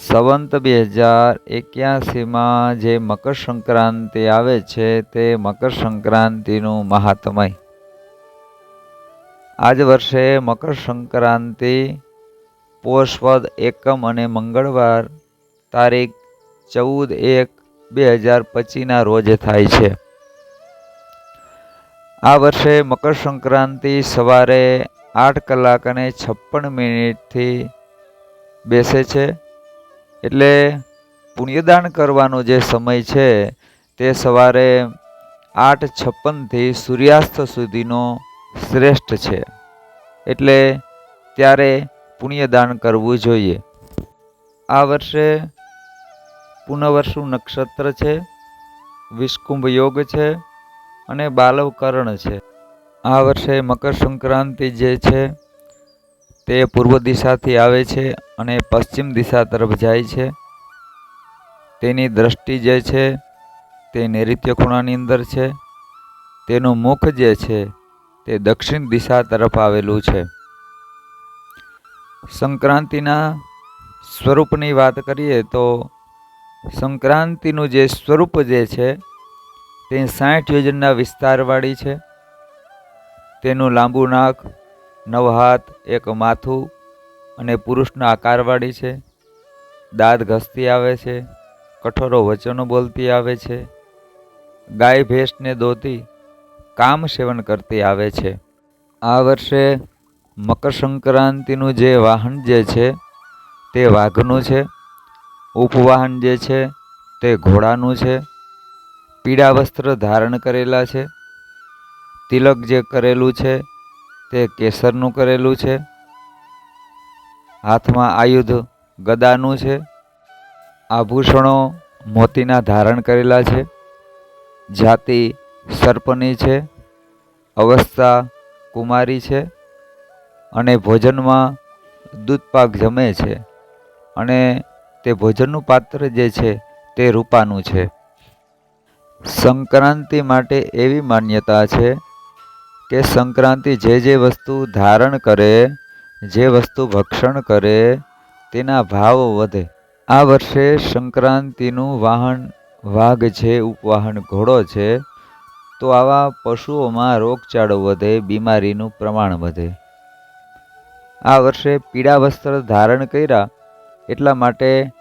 સંવંત બે હજાર એક્યાસીમાં જે મકર સંક્રાંતિ આવે છે, તે મકર સંક્રાંતિનું મહાત્મય. આજ વર્ષે મકર સંક્રાંતિ પોષપદ એકમ અને મંગળવાર તારીખ ચૌદ એક બે હજાર પચીસના રોજ થાય છે. આ વર્ષે મકર સંક્રાંતિ સવારે આઠ કલાક અને છપ્પન મિનિટથી બેસે છે. એટલે પુણ્યદાન કરવાનો જે સમય છે, તે સવારે આઠ છપ્પનથી સૂર્યાસ્ત સુધીનો શ્રેષ્ઠ છે. એટલે ત્યારે પુણ્યદાન કરવું જોઈએ. આ વર્ષે પુનઃવર્ષુ નક્ષત્ર છે, વિષ્કુંભ યોગ છે અને બાલવકરણ છે. આ વર્ષે મકર સંક્રાંતિ જે છે તે પૂર્વ દિશાથી આવે છે અને પશ્ચિમ દિશા તરફ જાય છે. તેની દ્રષ્ટિ જે છે તે નૈઋત્ય ખૂણાની અંદર છે. તેનું મુખ જે છે તે દક્ષિણ દિશા તરફ આવેલું છે. સંક્રાંતિના સ્વરૂપની વાત કરીએ તો સંક્રાંતિનું જે સ્વરૂપ જે છે તે સાઠ યોજનના વિસ્તારવાળી છે. તેનું લાંબુ નાક નવ હાથ, એક માથું અને પુરુષના આકારવાળી છે. દાંત ઘસતી આવે છે. કઠોરો વચનો બોલતી આવે છે. ગાય ભેંસને દોતી કામ સેવન કરતી આવે છે. આ વર્ષે મકર સંક્રાંતિનું જે વાહન જે છે, તે વાઘનું છે. ઉપવાહન જે છે, તે ઘોડાનું છે. પીળા વસ્ત્ર ધારણ કરેલા છે. તિલક જે કરેલું છે તે કેસરનું કરેલું છે. હાથમાં આયુધ ગદાનું છે. આભૂષણો મોતીના ધારણ કરેલા છે. જાતિ સર્પની છે. અવસ્થા કુમારી છે. અને ભોજનમાં દૂધપાક જમે છે. અને તે ભોજનનું પાત્ર જે છે તે રૂપાનું છે. સંક્રાંતિ માટે એવી માન્યતા છે કે સંક્રાંતિ જે જે વસ્તુ ધારણ કરે, જે વસ્તુ ભક્ષણ કરે, તેના ભાવ વધે. આ વર્ષે સંક્રાંતિનું વાહન વાઘ છે, ઉપવાહન ઘોડો છે, તો આવા પશુઓમાં રોગચાળો વધે, બીમારીનું પ્રમાણ વધે. આ વર્ષે પીળા વસ્ત્ર ધારણ કર્યા, એટલા માટે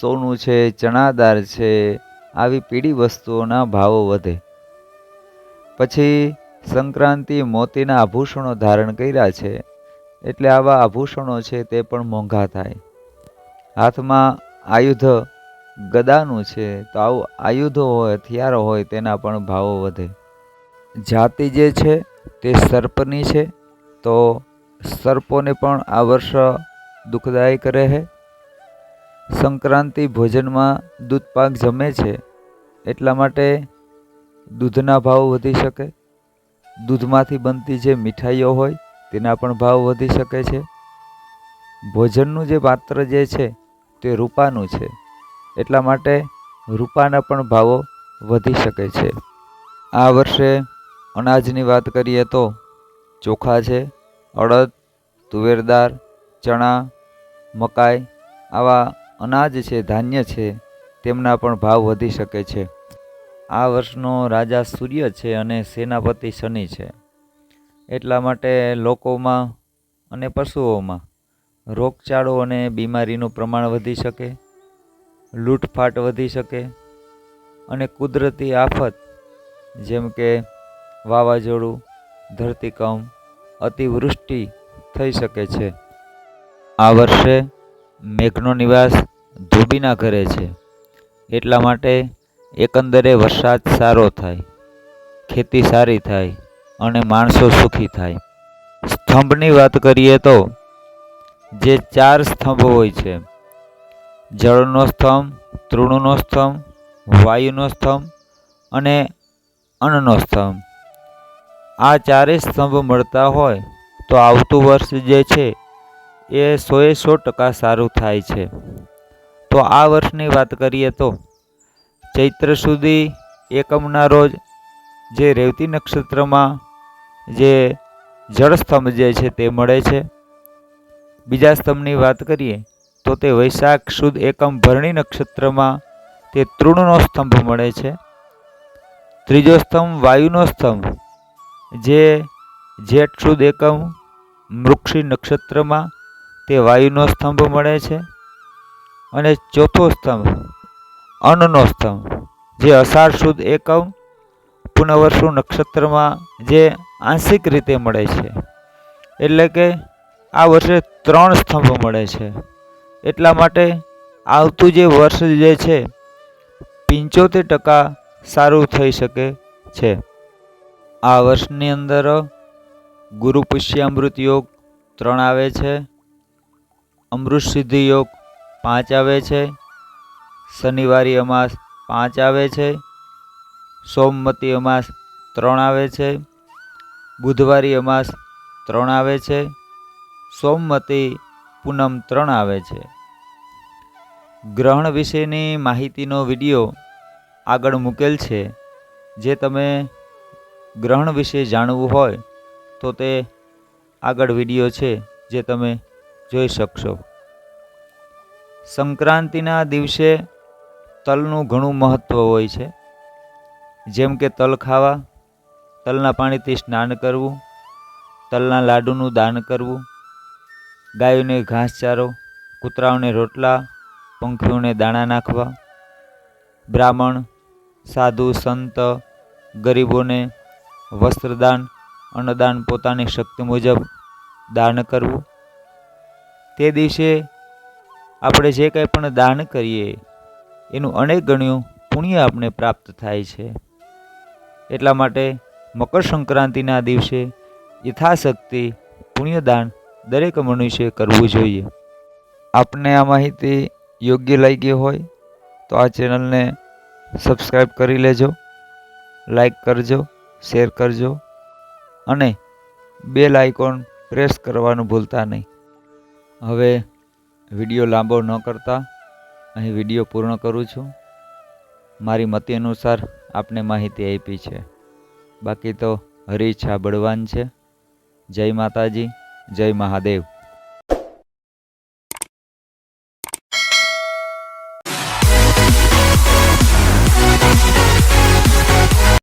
સોનું છે, ચણાદાર છે, આવી પીળી વસ્તુઓના ભાવો વધે. પછી સંક્રાંતિ મોતીના આભૂષણો ધારણ કર્યા છે, એટલે આવા આભૂષણો છે તે પણ મોંઘા થાય. હાથમાં આયુધ ગદાનું છે, તો આવું આયુધો હોય, હથિયારો હોય, તેના પણ ભાવો વધે. જાતિ જે છે તે સર્પની છે, તો સર્પોને પણ આ વર્ષ દુઃખદાયક રહે. સંક્રાંતિ ભોજનમાં દૂધપાક જમે છે, એટલા માટે દૂધના ભાવ વધી શકે. દૂધમાંથી બનતી જે મીઠાઈઓ હોય તેના પણ ભાવ વધી શકે છે. ભોજનનું જે પાત્ર જે છે તે રૂપાનું છે. એટલા માટે રૂપાના પણ ભાવો વધી શકે છે. આ વર્ષે અનાજની વાત કરીએ તો ચોખા છે, અડદ તુવેરદાર ચણા, મકાઈ આવા અનાજ છે, ધાન્ય છે, તેમના પણ ભાવ વધી શકે છે. આ વર્ષનો રાજા સૂર્ય છે અને સેનાપતિ શનિ છે. એટલા માટે લોકોમાં અને પશુઓમાં રોગચાળો અને બીમારીનું પ્રમાણ વધી શકે, લૂંટફાટ વધી શકે અને કુદરતી આફત, જેમ કે વાવાઝોડું, ધરતીકંપ, અતિવૃષ્ટિ થઈ શકે છે. આ વર્ષે મેઘનો નિવાસ ધોબીના ઘરે છે. એટલા માટે એકંદરે વરસાદ સારો થાય, ખેતી સારી થાય અને માણસો સુખી થાય. સ્તંભની વાત કરીએ તો, જે ચાર સ્તંભ હોય છે, જળનો સ્તંભ, તૃણનો સ્તંભ, વાયુનો સ્તંભ અને અન્નનો સ્તંભ. આ ચારેય સ્તંભ મળતા હોય તો આવતું વર્ષ જે છે, એ સોએ સો ટકા સારું થાય છે. તો આ વર્ષની વાત કરીએ તો ચૈત્ર સુધી એકમના રોજ જે રેવતી નક્ષત્રમાં જે જળસ્તંભ જે છે તે મળે છે. બીજા સ્તંભની વાત કરીએ તો તે વૈશાખ સુદ એકમ ભરણી નક્ષત્રમાં તે તૃણનો સ્તંભ મળે છે. ત્રીજો સ્તંભ વાયુનો સ્તંભ જે જેઠ સુદ એકમ મૃક્ષી નક્ષત્રમાં તે વાયુનો સ્તંભ મળે છે. અને ચોથો સ્તંભ અન્નનો સ્તંભ જે અષાઢ સુદ એકમ પુનઃવર્ષુ નક્ષત્રમાં જે આંશિક રીતે મળે છે. એટલે કે આ વર્ષે ત્રણ સ્તંભ મળે છે. એટલા માટે આવતું જે વર્ષ જે છે, પંચોતેર ટકા સારું થઈ શકે છે. આ વર્ષની અંદર ગુરુ પુષ્યામૃત યોગ ત્રણ આવે છે, અમૃત સિદ્ધિ યોગ પાંચ આવે છે શનિવારી અમાસ પાંચ આવે છે, સોમવતી અમાસ ત્રણ આવે છે, બુધવારી અમાસ ત્રણ આવે છે, સોમવતી પૂનમ ત્રણ આવે છે. ગ્રહણ વિશેની માહિતીનો વીડિયો આગળ મૂકેલ છે. જે તમે ગ્રહણ વિશે જાણવું હોય તો તે આગળ વીડિયો છે જે તમે જોઈ શકશો. સંક્રાંતિના દિવસે તલનું ઘણું મહત્ત્વ હોય છે. જેમ કે તલ ખાવા, તલના પાણીથી સ્નાન કરવું, તલના લાડુનું દાન કરવું, ગાયોને ઘાસચારો કૂતરાઓને રોટલા, પંખીઓને દાણા નાખવા, બ્રાહ્મણ, સાધુ, સંત, ગરીબોને વસ્ત્રદાન, અન્નદાન પોતાની શક્તિ મુજબ દાન કરવું. તે દિવસે આપણે જે કંઈ પણ દાન કરીએ એનું અનેક ગણ્યું પુણ્ય આપણે પ્રાપ્ત થાય છે. એટલા માટે મકર સંક્રાંતિના દિવસે યથાશક્તિ પુણ્યદાન દરેક મનુષ્યએ કરવું જોઈએ. આપને આ માહિતી યોગ્ય લાગી હોય તો આ ચેનલને સબસ્ક્રાઈબ કરી લેજો લાઈક કરજો, શેર કરજો અને બેલ આઇકોન પ્રેસ કરવાનું ભૂલતા નહીં. હવે વીડિયો લાંબો ન કરતા. અહીં વીડિયો પૂર્ણ કરું છું. મારી મતિ અનુસાર આપને માહિતી આપી છે. બાકી તો હરીછા બળવાન છે. જય માતાજી, જય મહાદેવ.